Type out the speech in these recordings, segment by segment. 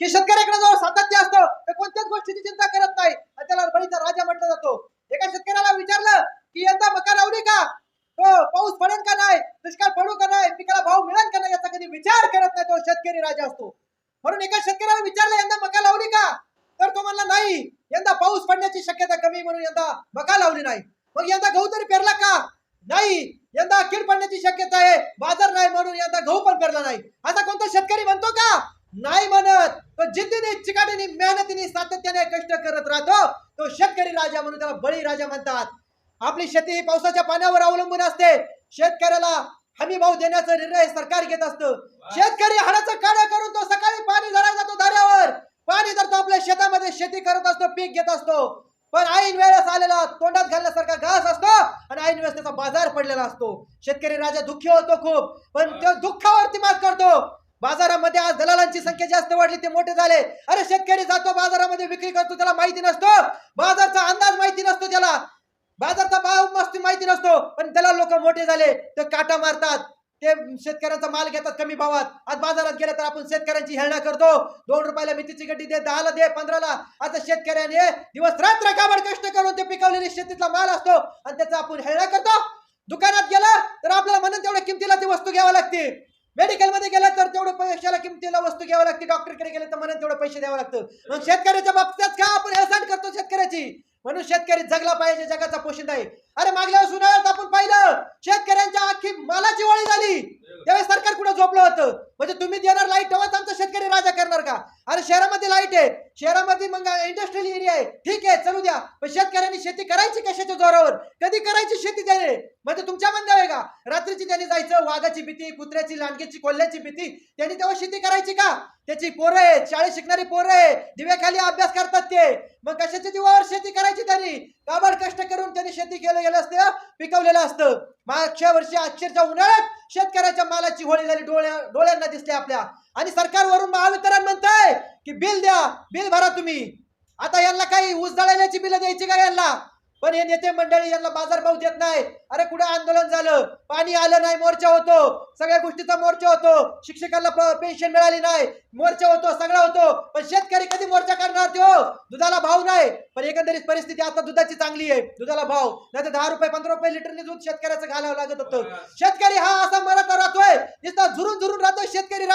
की शेतकऱ्याकडे जवळ सातत्य असतं तर कोणत्याच गोष्टीची चिंता करत नाही. आणि त्याला बळीचा राजा म्हटला जातो. एका शेतकऱ्याला विचारलं की यंदा मका लावली का? तो पाऊस पडेल का नाही? दुष्काळ पडू का नाही? पिकाला भाव मिळेल का नाही? याचा कधी विचार करत नाही तो शेतकरी राजा असतो. म्हणून एका शेतकऱ्याला विचारलं यंदा मका लावली का? तर तो म्हणला नाही. यंदा पाऊस पडण्याची शक्यता कमी म्हणून यंदा मका लावली नाही. मग यंदा गहू तरी पेरला का? नाही. यंदा कीड पडण्याची शक्यता आहे. बाजार नाही म्हणून यंदा गहू पण पेरला नाही. आता कोणता शेतकरी म्हणतो का? नाही म्हणत. तो जिद्दीने चिकाटीने मेहनतीने सातत्याने कष्ट करत राहतो. तो शेतकरी राजा म्हणून त्याला बळी राजा म्हणतात. आपली शेती ही पावसाच्या पाण्यावर अवलंबून असते. शेतकऱ्याला हमी भाव देण्याचा निर्णय सरकार घेत असतं. शेतकरी हाडाचं काढा करून तो सकाळी पाणी धरायला जातो धाऱ्यावर पाणी धरतो आपल्या शेतामध्ये शेती करत असतो पीक घेत असतो. पण ऐन वेळेस आलेला तोंडात घालण्यासारखा घास असतो आणि ऐन वेळेस त्याचा बाजार पडलेला असतो. शेतकरी राजा दुःखी होतो खूप. पण तो दुःखावरती मात करतो. बाजारामध्ये आज दलालांची संख्या जास्त वाढली ते मोठे झाले. अरे शेतकरी जातो बाजारामध्ये विक्री करतो त्याला माहिती नसतो. बाजारचा अंदाज माहिती नसतो त्याला. बाजारचा भाव मस्त माहिती नसतो पण त्याला लोक मोठे झाले ते काटा मारतात. ते शेतकऱ्यांचा माल घेतात कमी भावात. आज बाजारात गेले तर आपण शेतकऱ्यांची हेळणा करतो. दोन रुपयाला मितीची गड्डी दे दहाला दे पंधराला. आता शेतकऱ्याने दिवस रात्र काबड कष्ट करून ते पिकवलेले शेतीतला माल असतो आणि त्याचा आपण हेळणा करतो. दुकानात गेला तर आपल्याला म्हणून तेवढ्या किमतीला ती वस्तू घ्यावी लागते मेडिकलमध्ये गेला तर तेवढं पैशाला किमतीला वस्तू घ्यावी लागते. डॉक्टरकडे गेले तर म्हणून तेवढं पैसे द्यावं लागतं. मग शेतकऱ्याच्या बाबतीत का आपण हेळसांड करतो शेतकऱ्याची? म्हणून शेतकरी जगला पाहिजे जगाचा पोषित आहे. अरे मागल्या उन्हाळ्यात आपण पाहिलं शेतकऱ्यांच्या अख्खी मालाची वळी झाली. त्यावेळेस सरकार कुठं झोपलं होतं? म्हणजे तुम्ही देणार लाइट तेव्हाच आमचा शेतकरी राजा करणार का? अरे शहरामध्ये लाइट आहे. शहरामध्ये मग इंडस्ट्रियल एरिया आहे. ठीक आहे चलू द्या. पण शेतकऱ्यांनी शेती करायची कशाच्या जोरावर? कधी करायची शेती त्याने? म्हणजे तुमच्या म्हणणं आहे का? रात्रीची त्यांनी जायचं वाघाची भीती कुत्र्याची लांडग्याची कोल्ह्याची भीती. त्यांनी तेव्हा शेती करायची का? त्याची पोरं आहे शाळेत शिकणारी पोरं आहे दिव्याखाली अभ्यास करतात ते. मग कशाच्या जीवावर शेती करायची त्यांनी? काबड कष्ट करून त्यांनी शेती केलं गेलं असतं पिकवलेलं असतं. मागच्या वर्षी अक्षरच्या उन्हाळ्यात शेतकऱ्याच्या मालाची होळी झाली डोळ्या डोळ्यांना दिसते आपल्या. आणि सरकारवरून महावितरण म्हणताय की बिल द्या बिल भरा तुम्ही. आता यांना काही ऊस जळायची बिल द्यायची का यांना? पण हे नेते मंडळी यांना बाजारभाव देत नाही. अरे कुठे आंदोलन झालं? पाणी आलं नाही मोर्चा होतो. सगळ्या गोष्टीचा मोर्चा होतो. शिक्षकांना पेन्शन मिळाली नाही. मोर्चा होतो सगळं होतो. पण शेतकरी कधी मोर्चा करणार तो दुधाला भाव नाही. पण एकंदरीत परिस्थिती आता दुधाची चांगली आहे. दुधाला भाव. नाही तर दहा रुपये पंधरा रुपये लिटरने दूध शेतकऱ्याचं घालावं लागत होतं. शेतकरी हा असा मरत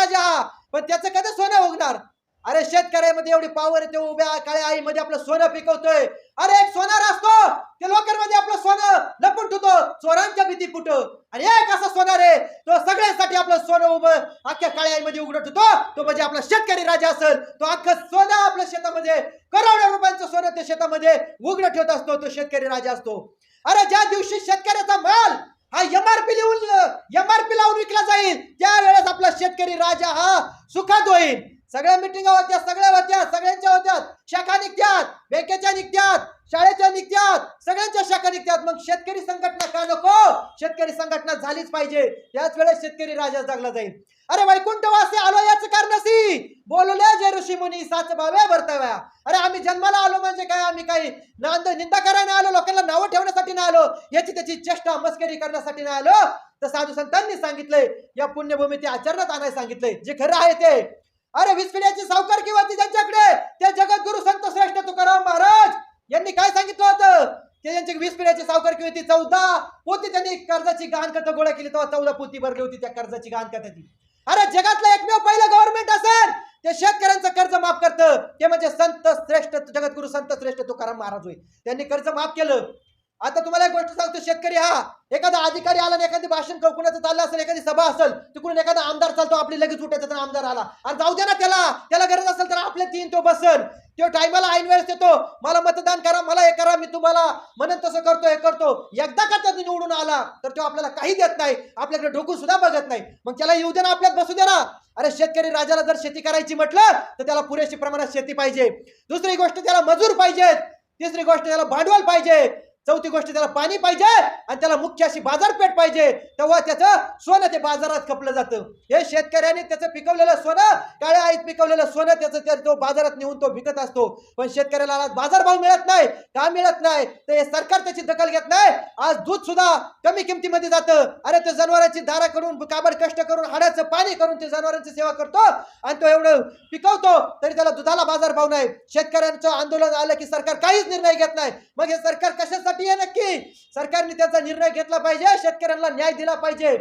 राजा. हा पण त्याचं कधी सोनं उगणार अरे शेतकऱ्यामध्ये एवढी पावर आहे ते उभ्या काळ्या आईमध्ये आपलं सोनं पिकवतोय. अरे एक सोनार असतो. ते लोकांमध्ये आपलं सोनं लपून ठेवतो. चोरांच्या भीती फुट आणि एक असा सोनार आहे तो सगळ्यांसाठी आपलं सोनं उभं अख्ख्या काळ्या आईमध्ये उघडत ठेवतो. तो म्हणजे आपला शेतकरी राजा असेल. तो अख्खं सोनं आपल्या शेतामध्ये करोडो रुपयांचं सोनं त्या शेतामध्ये उघडं ठेवत असतो. तो शेतकरी राजा असतो. अरे ज्या दिवशी शेतकऱ्याचा माल हा एमआरपी लिहून एमआरपी लावून विकला जाईल. त्यावेळेस आपला शेतकरी राजा हा सुखात होईल. सगळ्या मिटिंगा होत्या सगळ्या होत्या सगळ्यांच्या होत्या शाखा निघत्यात बँकेच्या निघत्यात शाळेच्या निघत्यात सगळ्यांच्या शाखा निघत्यात. मग शेतकरी संघटना का नको? शेतकरी संघटना झालीच पाहिजे. त्याच वेळेस शेतकरी राजा जागला जाईल. अरे वैकुंठवासी आलो याच कारण कारणसी बोलले ऋषी मुनी साच भावे वर्तव्या अरे आम्ही जन्माला आलो म्हणजे काय? आम्ही काही नांद निंदा करायला आलो लोकांना नावं ठेवण्यासाठी नाही आलो याची त्याची चेष्टा मस्करी करण्यासाठी नाही आलो. तर साधू संतांनी सांगितलंय या पुण्यभूमी ते आचरणात आणायला सांगितलंय. जे खरं आहे ते. अरे विस्फिड्याची सावकार किंवा ती त्यांच्याकडे ते जगद्गुरु संत श्रेष्ठ तुकाराम महाराज. यांनी काय सांगितलं होतं? ते त्यांची वीस पिढ्याची सावकार किंवा ती चौदा पोती त्यांनी कर्जाची गहाणकथ गोळा केली तेव्हा चौदा पोती भरली होती त्या कर्जाची गहाणकथाची अरे जगातलं एकमेव पहिलं गव्हर्नमेंट असेल. ते शेतकऱ्यांचं कर्ज माफ करतं. ते म्हणजे संत श्रेष्ठ जगद्गुरु संत श्रेष्ठ तुकाराम महाराज होय. त्यांनी कर्ज माफ केलं. आता तुम्हाला एक गोष्ट सांगतो शेतकरी हा एखादा अधिकारी आला आणि एखादी भाषण कौकुण्याचं चाललं असेल एखादी सभा असेल तिकडून एखादा आमदार चालतो आपली लगेच उठायचा तर आमदार आला. आणि जाऊ दे ना त्याला त्याला गरज असेल तर आपले तीन तो बसल तो टायमाला ऐन वेळेस येतो मला मतदान करा मला हे करा मी तुम्हाला म्हणून तसं करतो हे करतो. एकदा का त्याने निवडून आला तर तो आपल्याला काही देत नाही आपल्याकडे डोकून सुद्धा बघत नाही. मग त्याला येऊ दे ना आपल्यात बसू दे ना. अरे शेतकरी राजाला जर शेती करायची म्हटलं तर त्याला पुरेशी प्रमाणात शेती पाहिजे. दुसरी गोष्ट त्याला मजूर पाहिजेत. तिसरी गोष्ट त्याला भांडवल पाहिजे. चौथी गोष्ट त्याला पाणी पाहिजे आणि त्याला मुख्य अशी बाजारपेठ पाहिजे. तेव्हा त्याचं सोनं ते बाजारात खपलं जातं. हे शेतकऱ्याने त्याचं पिकवलेलं सोनं काळ्या आईत पिकवलेलं सोनं त्याचं त्या तो बाजारात नेऊन तो विकत असतो. पण शेतकऱ्याला आज बाजारभाव मिळत नाही का मिळत नाही? तर हे सरकार त्याची दखल घेत नाही. आज दूध सुद्धा कमी किमतीमध्ये जातं. अरे ते जनावरांची दारा करून काबड कष्ट करून हाडाचं पाणी करून ते जनावरांची सेवा करतो आणि तो एवढं पिकवतो तरी त्याला दुधाला बाजारभाव नाही. शेतकऱ्यांचं आंदोलन आलं की सरकार काहीच निर्णय घेत नाही. मग हे सरकार कशासाठी आहे नक्की. सरकारने त्याचा निर्णय घेतला पाहिजे शेतकऱ्यांना न्याय दिला पाहिजे.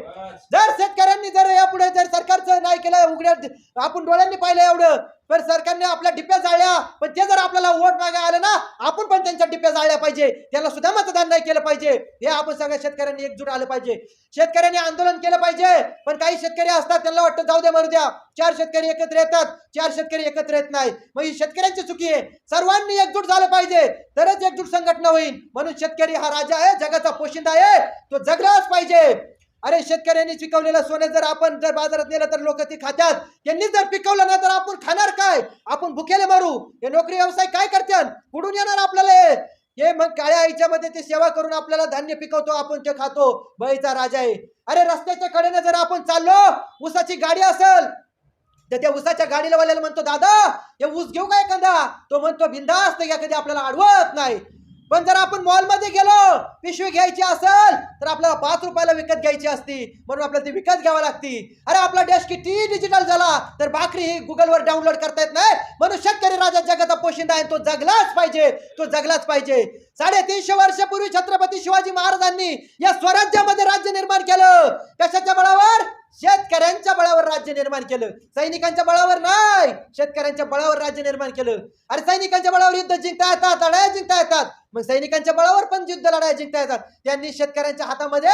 जर शेतकऱ्यांनी जर यापुढे जर सरकारचं नाही केलं उघड्यात आपण डोळ्यांनी पाहिलं एवढं पण सरकारने आपल्या डिप्या जाळल्या. पण ते जर आपल्याला वोट मागे आलं ना आपण पण त्यांच्या डिप्या जाळल्या पाहिजे. त्याला सुद्धा मतदान नाही केलं पाहिजे. हे आपण सगळ्या शेतकऱ्यांनी एकजूट आलं पाहिजे. शेतकऱ्यांनी आंदोलन केलं पाहिजे. पण काही शेतकरी असतात त्यांना वाटतं जाऊ द्या मारू द्या. चार शेतकरी एकत्र येतात चार शेतकरी एकत्र येत नाही मग ही शेतकऱ्यांची चुकी आहे. सर्वांनी एकजूट झालं पाहिजे. तरच एकजूट संघटना होईल. म्हणून शेतकरी हा राजा आहे जगाचा पोशिंदा आहे. तो जगलाच पाहिजे. अरे शेतकऱ्यांनी पिकवलेलं सोनं जर आपण जर बाजारात नेलं तर लोक ती खात्यात. यांनी जर पिकवलं ना तर आपण खाणार काय? आपण भुकेले मारू. हे नोकरी व्यवसाय काय करतात कुठून येणार आपल्याला हे? हे मग काळ्या आईच्यामध्ये ते सेवा करून आपल्याला धान्य पिकवतो आपण ते खातो. बळीचा राजा आहे. अरे रस्त्याच्या कडेने जर आपण चाललो ऊसाची गाडी असेल तर त्या ऊसाच्या गाडीला वाल्याला म्हणतो दादा हे ऊस घेऊ काय एखादा? तो म्हणतो बिंदास्त या कधी आपल्याला अडवत नाही. पण जर आपण मॉलमध्ये गेलो पिशवी घ्यायची असेल तर आपल्याला पाच रुपयाला विकत घ्यायची असती. म्हणून आपल्याला ती विकत घ्यावी लागती. अरे आपला डॅश किती डिजिटल झाला तर भाकरी ही गुगलवर डाउनलोड करता येत नाही. म्हणून शेतकरी राजा जगाचा पोशिंदा आहे तो जगलाच पाहिजे. तो जगलाच पाहिजे. साडेतीनशे वर्षापूर्वी छत्रपती शिवाजी महाराजांनी या स्वराज्यामध्ये राज्य निर्माण केलं. कशाच्या बळावर? निर्माण केलं. सैनिकांच्या बळावर नाही. शेतकऱ्यांच्या बळावर राज्य निर्माण केलं. अरे सैनिकांच्या बळावर युद्ध जिंकता येतात लढाया जिंकता येतात. मग सैनिकांच्या बळावर पण युद्ध लढाया जिंकता येतात. त्यांनी शेतकऱ्यांच्या हातामध्ये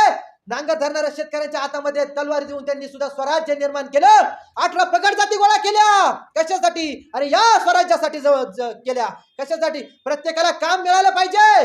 नांगर धरणाऱ्या शेतकऱ्यांच्या हातामध्ये तलवार देऊन त्यांनी सुद्धा स्वराज्य निर्माण केलं. अठरा पगड जाती गोळा केल्या. कशासाठी? अरे या स्वराज्यासाठी जवळ केल्या. कशासाठी? प्रत्येकाला काम मिळालं पाहिजे.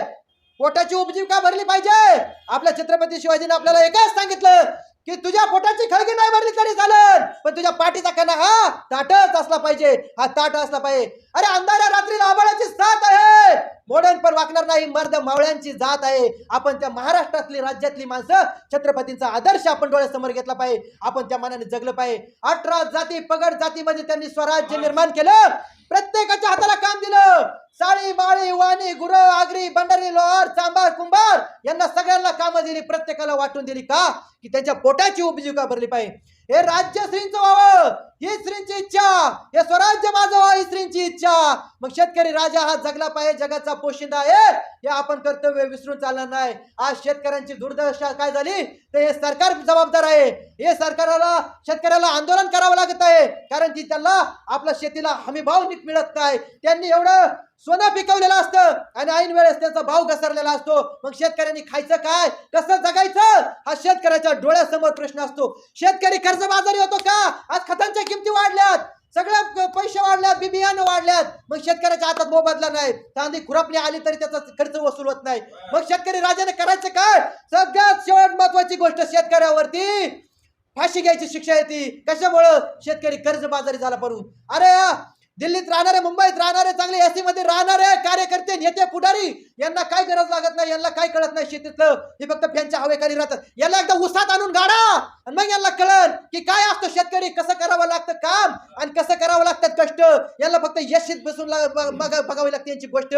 पोटाची उपजीविका भरली पाहिजे. आपल्या छत्रपती शिवाजीने आपल्याला एकच सांगितलं. की तुझ्या पोटाची खळगी नाही भरली तरी चालेल. पण तुझ्या पाठीचा कणा हा ताटच असला पाहिजे. हा ताट असला पाहिजे. अरे अंधाऱ्या रात्री आबाळाची साथ आहे. मोडन पण वाकणार नाही मर्द मावळ्यांची जात आहे. आपण त्या महाराष्ट्रातली राज्यातली माणसं छत्रपतींचा आदर्श आपण डोळ्यासमोर घेतला पाहिजे. आपण त्या मनाने जगलं पाहिजे. अठरा जाती पगड जातीमध्ये त्यांनी स्वराज्य निर्माण केलं. प्रत्येकाच्या हाताला काम दिलं. साळी बाळी वाणी गुर आगरी बंडारी लोहार चांबार कुंभार यांना सगळ्यांना कामं दिली. प्रत्येकाला वाटून दिली का? की त्यांच्या पोटाची उपजीविका भरली पाहिजे. हे राज्य श्रींचं व्हावं. ही श्रींची इच्छा. हे स्वराज्य माझं व्हावं ही श्रींची इच्छा. मग शेतकरी राजा हा जगला पाहिजे जगाचा पोशिंदा आहे. हे आपण कर्तव्य विसरून चालणार नाही. आज शेतकऱ्यांची दुर्दशा काय झाली? तर हे सरकार जबाबदार आहे. हे सरकारला शेतकऱ्याला आंदोलन करावं लागत आहे. कारण की त्यांना आपल्या शेतीला हमी भाव नीट मिळत नाही. त्यांनी एवढं सोनं पिकवलेलं असतं आणि ऐन वेळेस त्याचा भाव घसरलेला असतो. मग शेतकऱ्यांनी खायचं काय? कसं जगायचं? हा शेतकऱ्याच्या डोळ्यासमोर प्रश्न असतो. शेतकरी कर्जबाजारी होतो का? आज खतांच्या किमती वाढल्यात. सगळ्या पैसे वाढल्यात बी वाढल्यात. मग शेतकऱ्याच्या हातात मोबदला नाही. तांदी खुरापली आली तरी त्याचा खर्च वसूल होत नाही. मग शेतकरी राजाने करायचं काय? सगळ्यात शेवट महत्वाची गोष्ट शेतकऱ्यावरती फाशी घ्यायची शिक्षा येते. कशामुळं? शेतकरी कर्जबाजारी झाला पडून. अरे दिल्लीत राहणारे मुंबईत राहणारे चांगले एसी मध्ये राहणारे कार्यकर्ते नेते पुढारी यांना काय गरज लागत नाही यांना काय कळत नाही शेतीतलं? हे फक्त फॅनच्या हवेखाली राहतात. याला एकदा उसात आणून गाडा! आणि मग यांना कळन की काय असतं शेतकरी कसं करावं लागतं काम आणि कसं करावं लागतं कष्ट? यांना फक्त यशीत बसून बघावी लागते यांची गोष्ट.